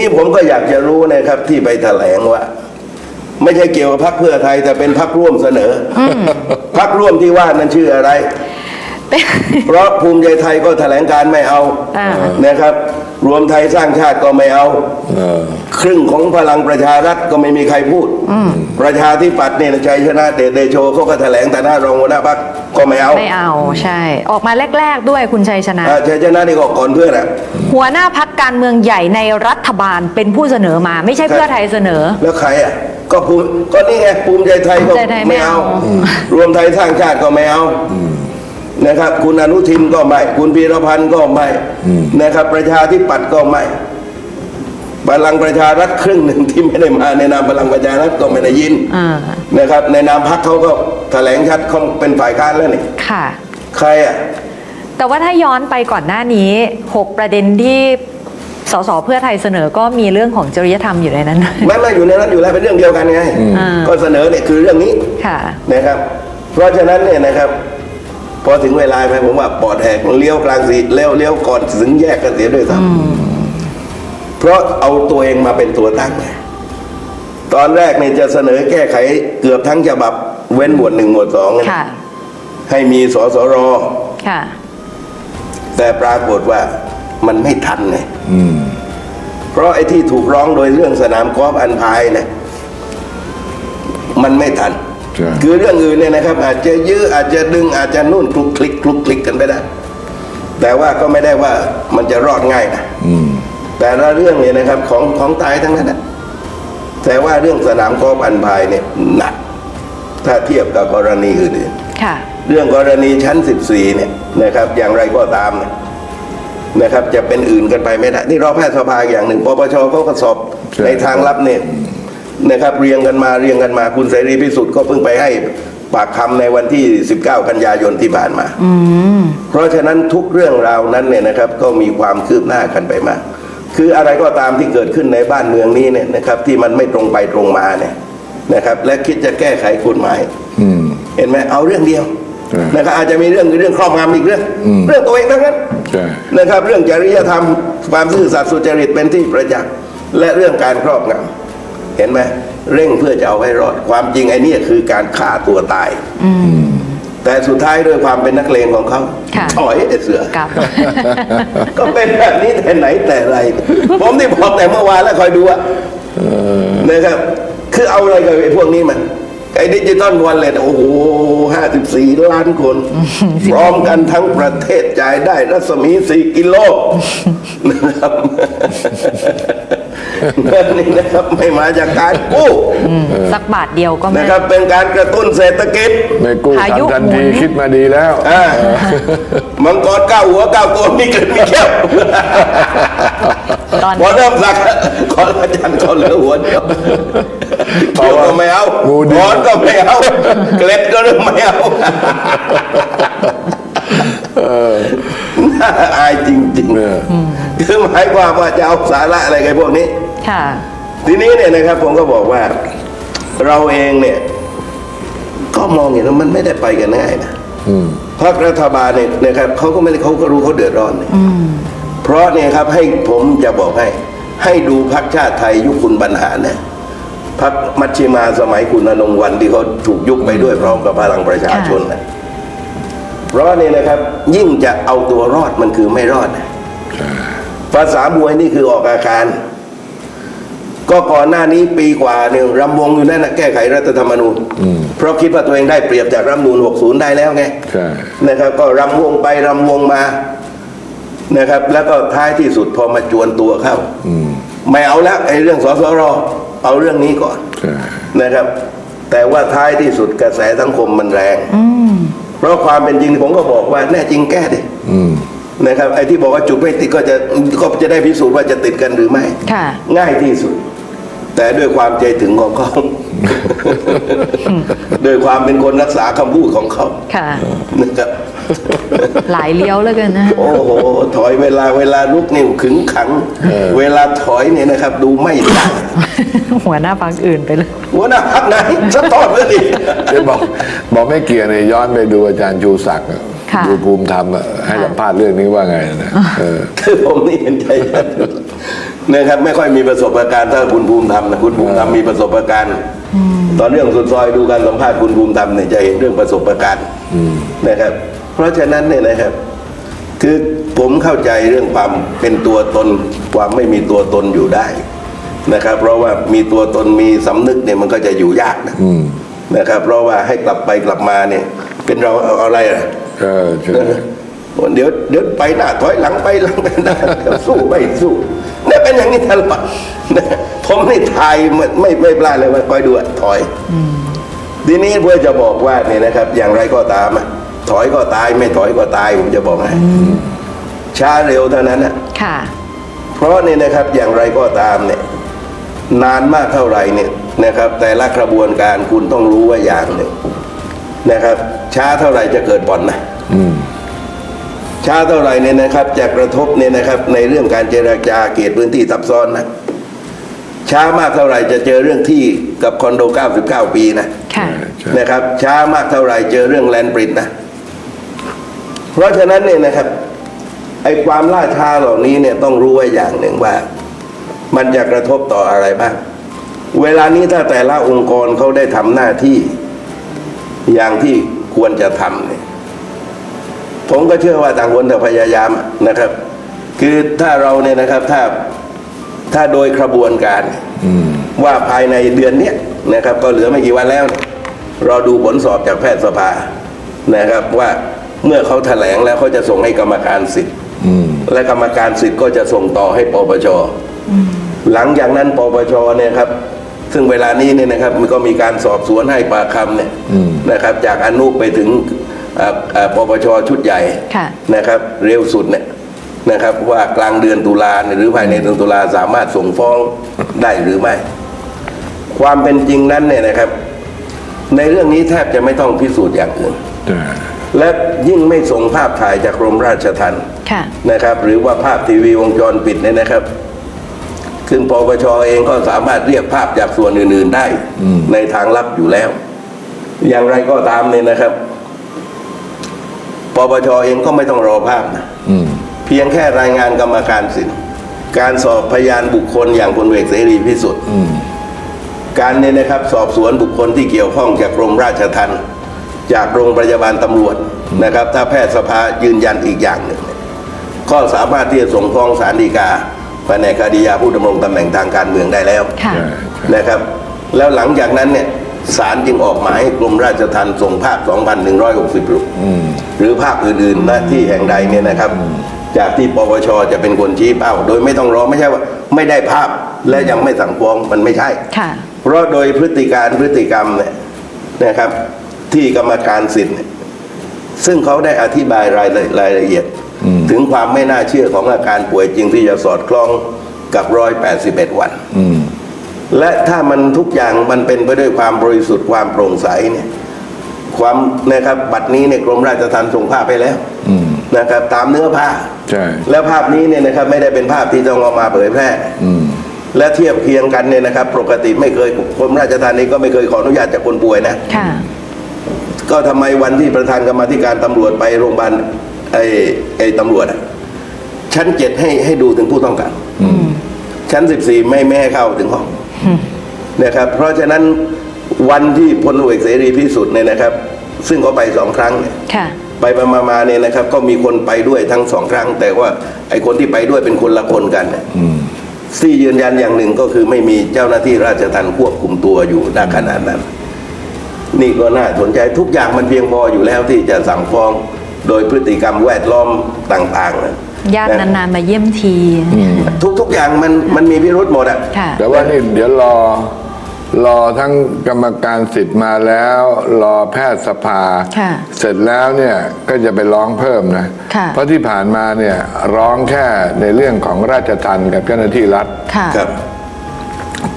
นี้ผมก็อยากจะรู้นะครับที่ไปแถลงว่า ไม่ใช่เกี่ยวกับพรรคเพื่อไทย แต่เป็นพรรคร่วมเสนออพรรคร่วมที่ว่านั้นชื่ออะไรเป็นเพราะภูมิใจไทยก็แถลงการไม่เอาอ่านะครับ รวมไทยสร้างชาติก็ไม่เอาเออครึ่งของพลังประชารัฐก็ไม่มีใครพูด ประชาธิปัตย์เนี่ยชัยชนะเดชเดโชเขาก็แถลงแต่หน้ารองหัวหน้าพรรคก็ไม่เอา ไม่เอาใช่ ออกมาแรก ๆ ด้วยคุณชัยชนะอ่าชัยชนะนี่ก็ก่อนเพื่อนอะหัวหน้าพักการเมืองใหญ่ในรัฐบาลเป็นผู้เสนอมา ไม่ใช่เพื่อไทยเสนอ แล้วใครอะก็ภูมิก็นี่ไงภูมิใจไทยก็ภูมิใจไทยไม่ไม่เอาเอา รวมไทยสร้างชาติก็ไม่เอา นะครับ คุณอนุทินก็ไม่ คุณพีรพันธ์ก็ไม่นะครับ ประชาธิปัตย์ก็ไม่พลังประชารัฐครึ่งหนึ่งที่ไม่ได้มาในนามพลังประชารัฐก็ไม่ได้ยินอ่านะครับ ในนามพรรคเขาก็แถลงชัดเขาเป็นฝ่ายค้านแล้วนี่ค่ะ ใครอะแต่ว่าถ้าย้อนไปก่อนหน้านี้ 6 ประเด็นที่สสเพื่อไทยเสนอก็มีเรื่องของจริยธรรมอยู่ในนั้นไม่ไม่อยู่ในนั้นอยู่แล้วเป็นเรื่องเดียวกันไงอ่าก็เสนอเนี่ยคือเรื่องนี้ค่ะนะครับ เพราะฉะนั้นเนี่ยนะครับ พอถึงเวลาไปผมว่าปอดแหกเลี้ยวกลางสีเลี้ยวเลี้ยวก่อนถึงแยกกันเสียด้วยซ้ำเพราะเอาตัวเองมาเป็นตัวตั้งไงตอนแรกเนี่ยจะเสนอแก้ไขเกือบทั้งฉบับเว้นหมวดหนึ่งหมวดสองนะค่ะให้มีสสรค่ะแต่ปรากฏว่ามันไม่ทันไงอืมเพราะไอ้ที่ถูกร้องโดยเรื่องสนามกอล์ฟอันพายเนี่ยมันไม่ทันใช่ คือเรื่องอื่นเนี่ยนะครับ อาจจะยื้ออาจจะดึงอาจจะนุ่นคลุกคลิกคลุกคลิกกันไปได้ แต่ว่าก็ไม่ได้ว่ามันจะรอดง่ายนะอืมแต่ละเรื่องเนี่ยนะครับของของตายทั้งนั้นนะแต่ว่าเรื่องสนามกอล์ฟอันพายเนี่ยหนัก ถ้าเทียบกับกรณีอื่นค่ะๆเรื่องกรณีชั้น 14 เนี่ยนะครับ อย่างไรก็ตามเนี่ยนะครับ จะเป็นอื่นกันไปไม่ได้ นี่รอแพทย์สภาอย่างหนึ่งปปชเขาก็สอบใช่ในทางลับเนี่ย นะครับเรียงกันมาเรียงกันมาคุณเสรีพิสุทธิ์ก็เพิ่งไปให้ปากคำในวันที่ 19 กันยายนที่ผ่านมาอืมเพราะฉะนั้นทุกเรื่องราวนั้นเนี่ยนะครับก็มีความคืบหน้ากันไปมาก คืออะไรก็ตามที่เกิดขึ้นในบ้านเมืองนี้เนี่ยนะครับที่มันไม่ตรงไปตรงมาเนี่ยนะครับ และคิดจะแก้ไขกฎหมายอืมเห็นไหมเอาเรื่องเดียวใช่นะครับอาจจะมีเรื่องเรื่องครอบงำอีกเรื่องอืมเรื่องตัวเองทั้งนั้นใช่นะครับ เรื่องจริยธรรมความซื่อสัตย์สุจริตเป็นที่ประจักษ์และเรื่องการครอบงำ เห็นไหมเร่งเพื่อจะเอาให้รอด ความจริงไอ้เนี่ยคือการฆ่าตัวตายอืมแต่สุดท้ายด้วยความเป็นนักเลงของเขาค่ะถอยไอ้เสือกลับก็เป็นแบบนี้แต่ไหนแต่ไร ผมที่บอกแต่เมื่อวานแล้วคอยดูอะนะครับ คือเอาอะไรกับไอ้พวกนี้มันไอ้ดิจิตอลวอลเล็ตโอ้โหห้าสิบสี่ล้านคน พร้อมกันทั้งประเทศจ่ายได้รัศมีสี่กิโลนะครับ เงินนี่นะครับไม่มาจากการกู้สักบาทเดียวก็ไม่ นะครับเป็นการกระตุ้นเศรษฐกิจไม่กู้พายุทำทันหมุทีนคิดมาดีแล้ว อ่ามังกรเก้าหัวเก้าตัวมีเกล็ดมีแก้วตอนพอเริ่มสักขออาจารย์ก็เหลือหัวเดียวเพเขียวราะว่าก็ไม่เอางูดิบบอลก็ไม่เอาเกล็ดก็เริ่มไม่เอาน่าอายจริงเออๆคือหมายความว่าจะเอาสาระอะไรกับพวกนี้ ค่ะ ทีนี้เนี่ยนะครับผมก็บอกว่าเราเองเนี่ย ก็มองเห็นว่ามันไม่ได้ไปกันง่ายนะอืมพรรครัฐบาลเนี่ยนะครับเขาก็ไม่ได้เขาก็รู้เขาเดือดร้อนเนี่ยเพราะเนี่ยครับให้ผมจะบอกให้ ให้ดูพรรคชาติไทยยุคคุณบรรหารเนี่ยพรรคมัชชิมาสมัยคุณอนงค์วันที่เขาถูกยุบไปด้วยพร้อมกับพลังประชาชนนะเพราะเนี่ยนะครับ ยิ่งจะเอาตัวรอดมันคือไม่รอดนะภาษามวยนี่คือออกอาการ ก็ก่อนหน้านี้ปีกว่าเนี่ยรำวงอยู่นั่นนะแก้ไขรัฐธรรมนูญอืมเพราะคิดว่าตัวเองได้เปรียบจากรัฐธรรมนูญ60 ได้แล้วไงใช่นะครับ ก็รำวงไปรำวงมานะครับ แล้วก็ท้ายที่สุดพอมาจวนตัวเข้าอืมไม่เอาแล้วไอ้เรื่องสสรเอาเรื่องนี้ก่อนใช่นะครับ แต่ว่าท้ายที่สุดกระแสสังคมมันแรงอืมเพราะความเป็นจริงผมก็บอกว่าแน่จริงแก้ดิอืมนะครับไอ้ที่บอกว่าจุดไม่ติดก็จะก็จะได้พิสูจน์ว่าจะติดกันหรือไม่ค่ะง่ายที่สุด แต่ด้วยความใจถึงของเขา ด้วยความเป็นคนรักษาคำพูดของเขาค่ะ นะครับ หลายเลี้ยวแล้วกันนะ โอ้โห ถอยเวลาเวลาลุกนี่ขึงขัง เวลาถอยเนี่ยนะครับ ดูไม่ได้หัวหน้าพักอื่นไปเลย หัวหน้าพักไหนสะทอดเลยดิ เดี๋ยวบอกบอกไม่เกี่ยวเนี่ยย้อนไปดูอาจารย์ชูศักดิ์อะ ค่ะดูภูมิธรรมอะให้สัมภาษณ์เรื่องนี้ว่าไงนะเออ คือผมนี่เห็นใจท่านนะครับไม่ค่อยมีประสบการณ์ถ้าคุณภูมิธรรมนะคุณภูมิธรรมมีประสบการณ์ตอนเรื่องสุดซอยดูการสัมภาษณ์คุณภูมิธรรมเนี่ยจะเห็นเรื่องประสบการณ์นะครับ เพราะฉะนั้นเนี่ยนะครับ คือผมเข้าใจเรื่องความเป็นตัวตน ความไม่มีตัวตนอยู่ได้นะครับ เพราะว่ามีตัวตนมีสำนึกเนี่ยมันก็จะอยู่ยากนะนะครับ เพราะว่าให้กลับไปกลับมาเนี่ย เป็นเราเอาอะไรอะ เออใช่เดี๋ยวเดี๋ยวไปหน้าถอยหลังไปหลังไปหน้าสู้ไม่สู้เนี่ยเป็นอย่างนี้ตลอดนะผมนี่ทายไม่ไม่ไม่พลาดเลยว่าคอยดูอะถอยทีนี้เพื่อจะบอกว่าเนี่ยนะครับ อย่างไรก็ตามอะถอยก็ตายไม่ถอยก็ตายผมจะบอกให้ช้าเร็วเท่านั้นนะค่ะ เพราะเนี่ยนะครับอย่างไรก็ตามเนี่ย นานมากเท่าไหร่เนี่ยนะครับ แต่ละกระบวนการคุณต้องรู้ว่าอย่างหนึ่ง นะครับ ช้าเท่าไหร่จะเกิดบ่อนนะอืมช้าเท่าไหร่เนี่ยนะครับ จะกระทบเนี่ยนะครับ ในเรื่องการเจรจาเขตพื้นที่ซับซ้อนนะช้ามากเท่าไหร่จะเจอเรื่องที่กับคอนโด 99 ปีนะค่ะใช่นะครับ ช้ามากเท่าไหร่เจอเรื่องแลนด์บริดจ์นะ เพราะฉะนั้นเนี่ยนะครับไอ้ความล่าช้าเหล่านี้เนี่ยต้องรู้ไว้อย่างหนึ่งว่า มันจะกระทบต่ออะไรบ้าง เวลานี้ถ้าแต่ละองค์กรเขาได้ทำหน้าที่ อย่างที่ควรจะทำเนี่ยผมก็เชื่อว่าต่างคนต่างพยายามนะครับ คือถ้าเราเนี่ยนะครับถ้าถ้าโดยกระบวนการอืมว่าภายในเดือนเนี้ยนะครับ ก็เหลือไม่กี่วันแล้วเนี่ยรอดูผลสอบจากแพทยสภานะครับว่าเมื่อเขาแถลงแล้วเขาจะส่งให้กรรมการสิทธิ์อืมและกรรมการสิทธิ์ก็จะส่งต่อให้ปปชหลังจากนั้นปปชเนี่ยครับ ซึ่งเวลานี้เนี่ยนะครับมันก็มีการสอบสวนให้ปากคำเนี่ยอืมนะครับ จากอนุไปถึงอ่าอ่าปปชชุดใหญ่ค่ะนะครับ เร็วสุดเนี่ยนะครับ ว่ากลางเดือนตุลาเนี่ยหรือภายในเดือนตุลาสามารถส่งฟ้องได้หรือไม่ ความเป็นจริงนั้นเนี่ยนะครับ ในเรื่องนี้แทบจะไม่ต้องพิสูจน์อย่างอื่นใช่และยิ่งไม่ส่งภาพถ่ายจากกรมราชทัณฑ์ค่ะนะครับ หรือว่าภาพทีวีวงจรปิดเนี่ยนะครับ ซึ่งปปชเองก็สามารถเรียกภาพจากส่วนอื่น ๆได้ในทางลับอยู่แล้ว อย่างไรก็ตามเนี่ยนะครับปปชเองก็ไม่ต้องรอภาพนะอืมเพียงแค่รายงานกรรมการสิทธิ์การสอบพยานบุคคลอย่างพลเอกเสรีพิสุทธิ์อืมการเนี่ยนะครับ สอบสวนบุคคลที่เกี่ยวข้องจากกรมราชทัณฑ์จากโรงพยาบาลตำรวจนะครับ ถ้าแพทยสภายืนยันอีกอย่างหนึ่งเนี่ยก็สามารถที่จะส่งฟ้องศาลฎีกา แผนกคดียาผู้ดำรงตำแหน่งทางการเมืองได้แล้วค่ะใช่ใช่นะครับ แล้วหลังจากนั้นเนี่ยศาลจึงออกหมายให้กรมราชทัณฑ์ส่งภาพ 2,160รูปอืมหรือภาพอื่นๆหน้าที่แห่งใดเนี่ยนะครับ จากที่ปปชจะเป็นคนชี้เป้า โดยไม่ต้องรอไม่ใช่ว่า ไม่ได้ภาพและยังไม่สั่งฟ้องมันไม่ใช่ ค่ะ เพราะโดยพฤติการพฤติกรรมเนี่ยนะครับ ที่กรรมการสิทธิ์เนี่ยซึ่งเขาได้อธิบายรายละรายละเอียด ถึงความไม่น่าเชื่อของอาการป่วยจริงที่จะสอดคล้องกับร้อยแปดสิบเอ็ดวันอืมและถ้ามันทุกอย่างมันเป็นไปด้วยความบริสุทธิ์ความโปร่งใสเนี่ย ความนะครับบัตรนี้เนี่ยกรมราชทัณฑ์ส่งภาพไปแล้วอืมนะครับ ตามเนื้อผ้าใช่แล้วภาพนี้เนี่ยนะครับ ไม่ได้เป็นภาพที่ต้องเอามาเผยแพร่อืมและเทียบเคียงกันเนี่ยนะครับ ปกติไม่เคยกรมราชทัณฑ์นี้ก็ไม่เคยขออนุญาตจากคนป่วยนะค่ะก็ทำไมวันที่ประธานกรรมาธิการตำรวจไปโรงพยาบาล ไอ้ไอ้ตำรวจอะชั้นเจ็ดให้ให้ดูถึงผู้ต้องการชั้นสิบสี่ไม่ไม่ให้เข้าถึงห้องนะครับ เพราะฉะนั้นวันที่พลตำรวจเอกเสรีพิสุทธิ์เนี่ยนะครับ ซึ่งเขาไปสองครั้งเนี่ยค่ะ ไปมามามาเนี่ยนะครับ ก็มีคนไปด้วยทั้งสองครั้ง แต่ว่าไอ้คนที่ไปด้วยเป็นคนละคนกันเนี่ยอืมที่ยืนยันอย่างหนึ่งก็คือไม่มีเจ้าหน้าที่ราชทัณฑ์ควบคุมตัวอยู่ณขณะนั้น นี่ก็น่าสนใจทุกอย่างมันเพียงพออยู่แล้วที่จะสั่งฟ้อง โดยพฤติกรรมแวดล้อมต่างๆนะญาตินานๆมาเยี่ยมที ทุกทุกอย่างมันมันมีพิรุธหมดอะค่ะแต่ว่านี่เดี๋ยวรอรอทั้งกรรมการสิทธิ์มาแล้ว รอแพทยสภาค่ะเสร็จแล้วเนี่ยก็จะไปร้องเพิ่มนะค่ะเพราะที่ผ่านมาเนี่ยร้องแค่ในเรื่องของราชทัณฑ์กับเจ้าหน้าที่รัฐค่ะครับ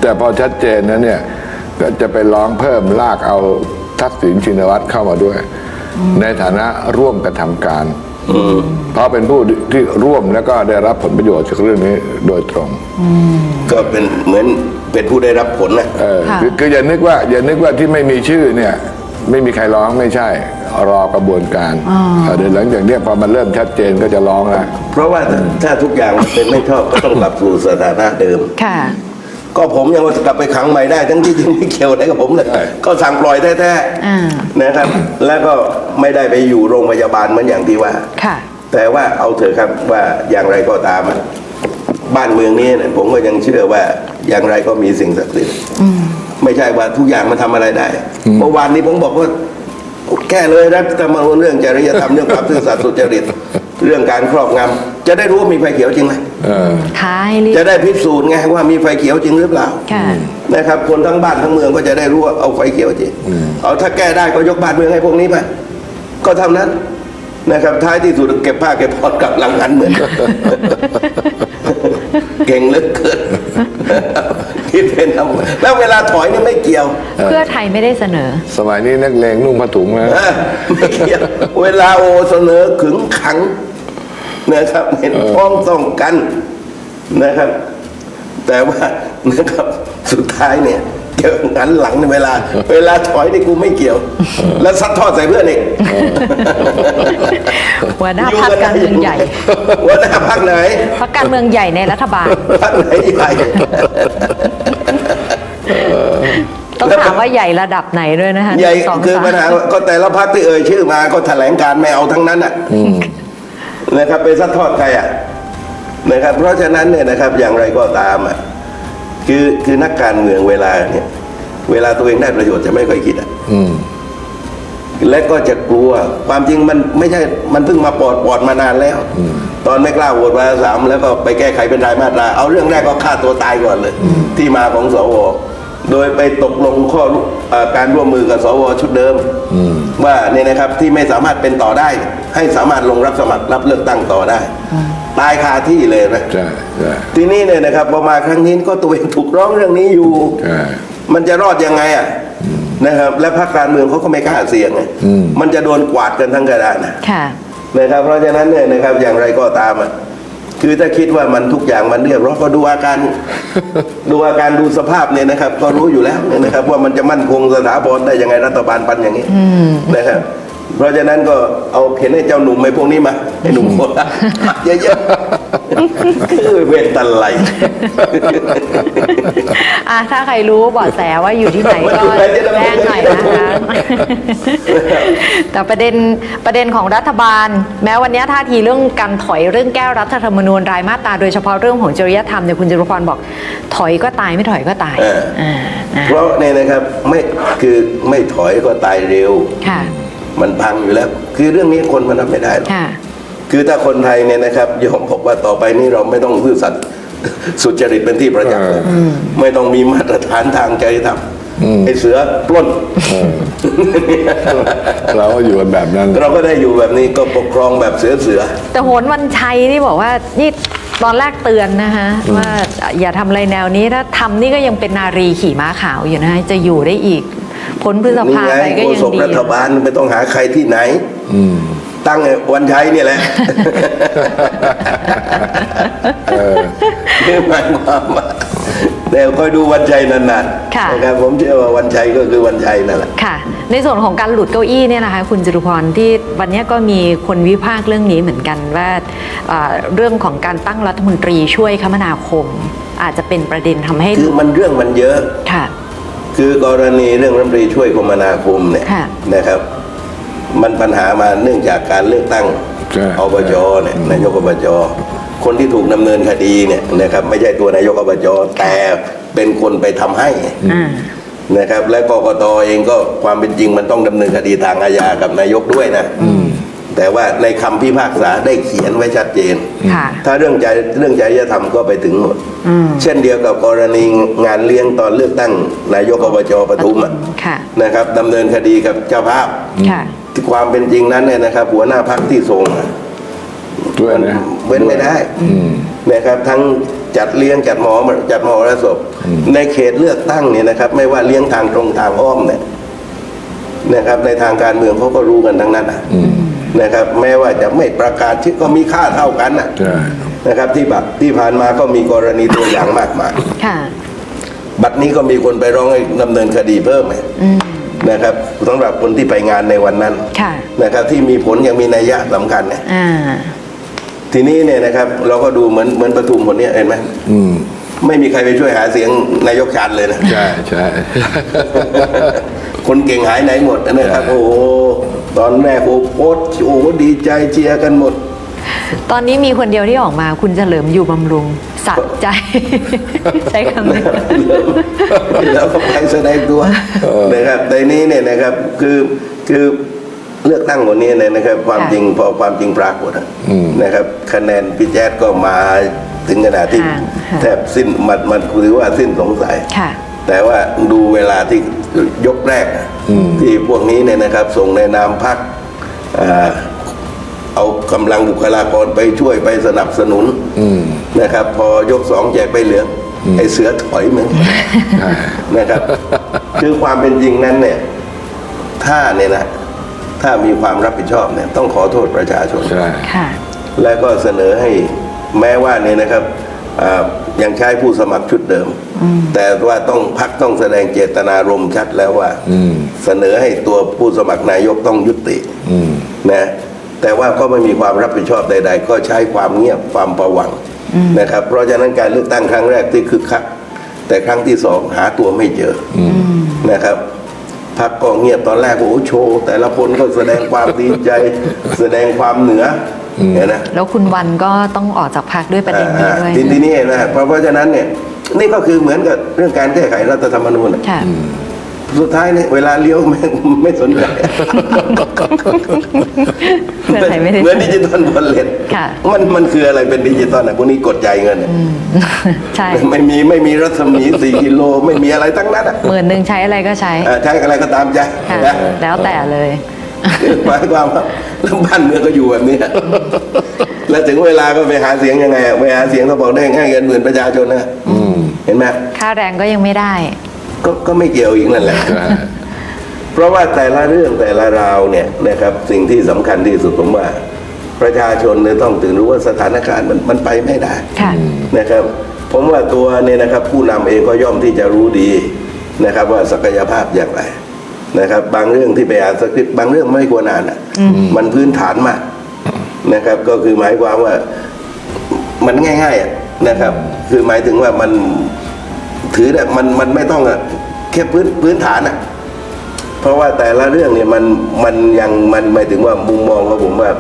แต่พอชัดเจนนะเนี่ยก็จะไปร้องเพิ่มลากเอาทักษิณชินวัตรเข้ามาด้วย ในฐานะร่วมกระทำการเพราะเป็นผู้ที่ร่วมแล้วก็ได้รับผลประโยชน์จากเรื่องนี้โดยตรง ก็เป็นเหมือนเป็นผู้ได้รับผลนะเออค่ะคือคืออย่านึกว่าอย่านึกว่าที่ไม่มีชื่อเนี่ยไม่มีใครร้องไม่ใช่รอกระบวนการอ๋อเดี๋ยวหลังจากเนี้ยพอมันเริ่มชัดเจนก็จะร้องแล้วเพราะว่าถ้าถ้าทุกอย่างมันเป็นไม่ชอบก็ต้องกลับสู่สถานะเดิมค่ะ ก็ผมยังกลับไปขังใหม่ได้ ทั้งที่จริงไม่เกี่ยวอะไรกับผมเลยใช่ก็สั่งปล่อยแท้อ่าๆนะครับ แล้วก็ไม่ได้ไปอยู่โรงพยาบาลเหมือนอย่างที่ว่าค่ะแต่ว่าเอาเถอะครับว่าอย่างไรก็ตามอะบ้านเมืองนี้เนี่ยผมก็ยังเชื่อว่าอย่างไรก็มีสิ่งศักดิ์สิทธิ์ไม่ใช่ว่าทุกอย่างมันทำอะไรได้เมื่อวานนี้ผมบอกว่าแก้เลยรัฐธรรมนูญเรื่องจริยธรรมเรื่องความซื่อสัตย์สุจริต เรื่องการครอบงำจะได้รู้ว่ามีไฟเขียวจริงไหมเออ ท้ายรีบจะได้พิสูจน์ไงว่ามีไฟเขียวจริงหรือเปล่าค่ะ นะครับ คนทั้งบ้านทั้งเมืองก็จะได้รู้ว่าเอาไฟเขียวจริงเอาถ้าแก้ได้ก็ยกบ้านเมืองให้พวกนี้ไปก็เท่านั้นนะครับ ท้ายที่สุดเก็บผ้าเก็บผ่อนกลับหลังหันเหมือน เก่งเหลือเกินคิดเป็นเอาแล้วเวลาถอยนี่ไม่เกี่ยว เพื่อไทยไม่ได้เสนอ สมัยนี้นักเลงนุ่งผ้าถุงนะ เออไม่เกี่ยวเวลาโอเสนอขึงขัง นะครับ เห็นพ้องต้องกันนะครับ แต่ว่านะครับสุดท้ายเนี่ยเจอหันหลังในเวลา เวลาถอยนี่กูไม่เกี่ยว แล้วซัดทอดใส่เพื่อนอีกหัวหน้าพักการเมืองใหญ่หัวหน้าพักไหนพักการเมืองใหญ่ในรัฐบาลพักไหนใหญ่ต้องถามว่าใหญ่ระดับไหนด้วยนะคะใหญ่สองคือสามปัญหาก็แต่ละพักที่เอ่ยชื่อมาก็แถลงการไม่เอาทั้งนั้นอะ นะครับไปซัดทอดใครอะนะครับเพราะฉะนั้นเนี่ยนะครับอย่างไรก็ตามอะคือคือนักการเมืองเวลาเนี่ย เวลาตัวเองได้ประโยชน์จะไม่ค่อยคิดอะอืมและก็จะกลัวความจริงมันไม่ใช่มันเพิ่งมาปอดปอดมานานแล้ว ตอนไม่กล้าโหวตวาระสามแล้วก็ไปแก้ไขเป็นรายมาตรา เอาเรื่องแรกก็ฆ่าตัวตายก่อนเลย ที่มาของสว โดยไปตกลงข้อร่วมเอ่อการร่วมมือกับสวชุดเดิมว่าเนี่ยนะครับที่ไม่สามารถเป็นต่อได้ ให้สามารถลงรับสมัครรับเลือกตั้งต่อได้ ตายคาที่เลยนะใช่ใช่ทีนี้เนี่ยนะครับพอมาครั้งนี้ก็ตัวเองถูกร้องเรื่องนี้อยู่ใช่มันจะรอดยังไงอะนะครับและพรรคการเมืองเขาก็ไม่กล้าเสี่ยงไงมันจะโดนกวาดกันทั้งกระดานนะค่ะนะครับเพราะฉะนั้นเนี่ยนะครับอย่างไรก็ตามอะ คือถ้าคิดว่ามันทุกอย่างมันเรียบร้อยก็ดูอาการดูอาการดูสภาพเนี่ยนะครับ ก็รู้อยู่แล้วเนี่ยนะครับ ว่ามันจะมั่นคงสถาพรได้ยังไงรัฐบาลปันอย่างนี้นะครับ เพราะฉะนั้นก็เอาเข็นให้เจ้าหนุ่มไอ้พวกนี้มาไอ้หนุ่มโคราชเยอะๆคือเวทตันไหลอะถ้าใครรู้เบาะแสว่าอยู่ที่ไหนก็แจ้งหน่อยนะคะแต่ประเด็นประเด็นของรัฐบาล แม้วันนี้ท่าทีเรื่องการถอยเรื่องแก้รัฐธรรมนูญรายมาตราโดยเฉพาะเรื่องของจริยธรรมเนี่ยคุณจตุพรบอก ถอยก็ตายไม่ถอยก็ตายเอออ่านะเพราะเนี่ยนะครับไม่คือไม่ถอยก็ตายเร็วค่ะ มันพังอยู่แล้ว คือเรื่องนี้คนมันรับไม่ได้หรอกค่ะ คือถ้าคนไทยเนี่ยนะครับยอมบอกว่าต่อไปนี้เราไม่ต้องซื่อสัตย์สุจริตเป็นที่ประจักษ์ไม่ต้องมีมาตรฐานทางจริยธรรมไอ้เสือปล้นเราก็อยู่กันแบบนั้น เราก็ได้อยู่แบบนี้ก็ปกครองแบบเสือเสือ แต่โหนวันชัยนี่บอกว่านี่ตอนแรกเตือนนะคะว่าอย่าทำอะไรแนวนี้ถ้าทำนี่ก็ยังเป็นนารีขี่ม้าขาวอยู่นะจะอยู่ได้อีก พ้นพฤษนี่ภาไงไปก็โฆยังษกดีรัฐบาลไม่ต้องหาใครที่ไหนตั้งไอ้วันชัยเนี่ยแหละคือหมายความว่าเดี๋ยวคอยดูวันชัยนานค่ะๆนะครับผมเชื่อว่าวันชัยก็คือวันชัยนั่นแหละค่ะ ในส่วนของการหลุดเก้าอี้เนี่ยนะคะคุณจตุพรที่วันนี้ก็มีคนวิพากษ์เรื่องนี้เหมือนกันว่าอ่าเรื่องของการตั้งรัฐมนตรีช่วยคมนาคม อาจจะเป็นประเด็นทำให้คือมันเรื่องมันเยอะค่ะ คือกรณีเรื่องรัฐมนตรีช่วยคมนาคมเนี่ยค่ะ นะครับ มันปัญหามาเนื่องจากการเลือกตั้งใช่อบจเนี่ยนายกอบจคนที่ถูกดำเนินคดีเนี่ยนะครับไม่ใช่ตัวนายกอบจแต่เป็นคนไปทำให้ อ่า นะครับและกกตเองก็ความเป็นจริงมันต้องดำเนินคดีทางอาญากับนายกด้วยนะ แต่ว่าในคำพิพากษาได้เขียนไว้ชัดเจน ค่ะ ถ้าเรื่องใจเรื่องจริยธรรมก็ไปถึงหมด อืม เช่นเดียวกับกรณีงานเลี้ยงตอนเลือกตั้งนายกอบจปทุมอะค่ะ นะครับดำเนินคดีกับเจ้าภาพ ค่ะที่ความเป็นจริงนั้นเนี่ยนะครับ หัวหน้าพักที่ส่งอะด้วยมันนะเว้นไม่ได้นะครับ ทั้งจัดเลี้ยงจัดหมอจัดหมอระศพ ในเขตเลือกตั้งเนี่ยนะครับ ไม่ว่าเลี้ยงทางตรงทางอ้อมเนี่ยนะครับ ในทางการเมืองเขาก็รู้กันทั้งนั้นนะ นะครับ แม้ว่าจะไม่ประกาศชื่อก็มีค่าเท่ากันนะใช่นะครับที่แบบที่ผ่านมาก็มีกรณีตัวอย่างมากมาย ค่ะ บัดนี้ก็มีคนไปร้องให้ดำเนินคดีเพิ่มไหมนะครับสำหรับคนที่ไปงานในวันนั้นค่ะ นะครับที่มีผลยังมีนัยยะสำคัญเนี่ยอ่า ทีนี้เนี่ยนะครับ เราก็ดูเหมือนเหมือนประทุมคนเนี้ยเห็นไหมอืม ไม่มีใครไปช่วยหาเสียงนายกชาญเลยนะ ใช่ใช่ คนเก่งหายไหนหมดนะครับใช่โอ้โหตอนแรกโอ้โหโอ้โหดีใจเชียร์กันหมด ตอนนี้มีคนเดียวที่ออกมา คุณเฉลิมอยู่บำรุงสะใจ ใช้คำนี้แล้วก็ไปแสดงตัวนะครับแต่นี้เนี่ยนะครับคือคือเลือกตั้งวันนี้เนี่ยนะครับ ความค่ะจริงพอความจริงปรากฏอะอืมนะครับ คะแนนพี่แจ๊ดก็มา ถึงขนาดที่ห่างค่ะแทบสิ้นมันมันถือว่าสิ้นสงสัยค่ะแต่ว่าดูเวลาที่ยกแรกอะที่พวกนี้เนี่ยนะครับ ส่งในนามพักเอากำลังบุคลากรไปช่วยไปสนับสนุนอืมนะครับ พอยกสองแจกไปเหลืองไอ้เสือถอยเหมือนกันใช่นะครับ คือความเป็นจริงนั้นเนี่ย ถ้าเนี่ยนะถ้ามีความรับผิดชอบเนี่ย ต้องขอโทษประชาชนใช่ค่ะและก็เสนอให้ แม้ว่าเนี่ยนะครับอ่ายังใช้ผู้สมัครชุดเดิม แต่ว่าต้องพักต้องแสดงเจตนารมณ์ชัดแล้วว่าอืมเสนอให้ตัวผู้สมัครนายกต้องยุติอืมนะแต่ว่าก็ไม่มีความรับผิดชอบใด ๆ ก็ใช้ความเงียบความประวังนะครับ เพราะฉะนั้นการเลือกตั้งครั้งแรกที่คึกคักแต่ครั้งที่สองหาตัวไม่เจออนะครับ พักก็เงียบตอนแรกโอ้โหโชว์แต่ละคนก็แสดงความดีใจ แสดงความเหนืออเห็นนะแล้วคุณวันก็ต้องออกจากพักด้วยประเด็นนี้ด้วยทีทีนี้นะเพราะเพราะฉะนั้นเนี่ยนี่ก็คือเหมือนกับเรื่องการแก้ไขรัฐธรรมนูญน่ะค่ะ สุดท้ายเนี่ยเวลาเลี้ยวไม่ไม่สนใจเพื่อไทยไม่ได้เหมือนดิจิตอลวอลเล็ตค่ะมันมันคืออะไรเป็นดิจิตอลอะพวกนี้กดจ่ายเงินอะใช่ไม่มีไม่มีรัศมีสี่กิโลไม่มีอะไรทั้งนั้นอะหมื่นหนึ่งใช้อะไรก็ใช้อ่าใช้อะไรก็ตามใจค่ะนะแล้วแต่เลยหมายความว่าแล้วบ้านเมืองก็อยู่แบบนี้อะแล้วถึงเวลาก็ไปหาเสียงยังไงอะไปหาเสียงเขาบอกได้ให้เงินหมื่นประชาชนนะเห็นไหมค่าแรงก็ยังไม่ได้ ก็ก็ไม่เกี่ยวอีกนั่นแหละใช่เพราะว่าแต่ละเรื่องแต่ละราวเนี่ยนะครับสิ่งที่สำคัญที่สุดผมว่า ประชาชนเนี่ยต้องตื่นรู้ว่าสถานการณ์มันมันไปไม่ได้ค่ะนะครับผมว่าตัวเนี่ยนะครับผู้นำเองก็ย่อมที่จะรู้ดีนะครับ ว่าศักยภาพอย่างไรนะครับ บางเรื่องที่ไปอ่านสคริปต์บางเรื่องไม่ควรอ่านอะมันพื้นฐานมากนะครับ ก็คือหมายความว่ามันง่ายๆอะนะครับ คือหมายถึงว่ามัน ถือแบบมันมันไม่ต้องอะแค่พื้นพื้นฐานอะเพราะว่าแต่ละเรื่องเนี่ยมันมันยังมันหมายถึงว่ามุมมองของผมว่า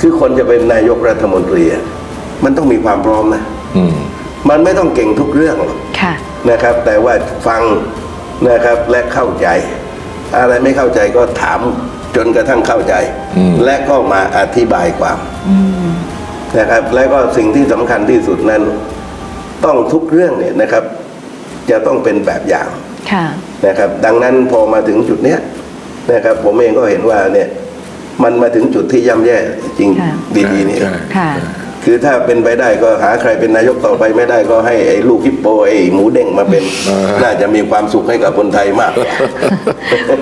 คือคนจะเป็นนายกรัฐมนตรีอะมันต้องมีความพร้อมนะอืม มันไม่ต้องเก่งทุกเรื่องหรอก ค่ะ นะครับแต่ว่าฟังนะครับและเข้าใจ อะไรไม่เข้าใจก็ถามจนกระทั่งเข้าใจ อืม และก็มาอธิบายความนะครับและก็สิ่งที่สำคัญที่สุดนั้น ต้องทุกเรื่องเนี่ยนะครับ จะต้องเป็นแบบอย่างค่ะนะครับดังนั้นพอมาถึงจุดเนี้ยนะครับผมเองก็เห็นว่าเนี่ยมันมาถึงจุดที่ย่ำแย่จริงค่ะดีๆนี่ใช่ค่ะคือถ้าเป็นไปได้ก็หาใครเป็นนายกต่อไปไม่ได้ก็ให้ไอ้ลูกฮิปโปไอ้หมูเด้งมาเป็น น่าจะมีความสุขให้กับคนไทยมากกว่า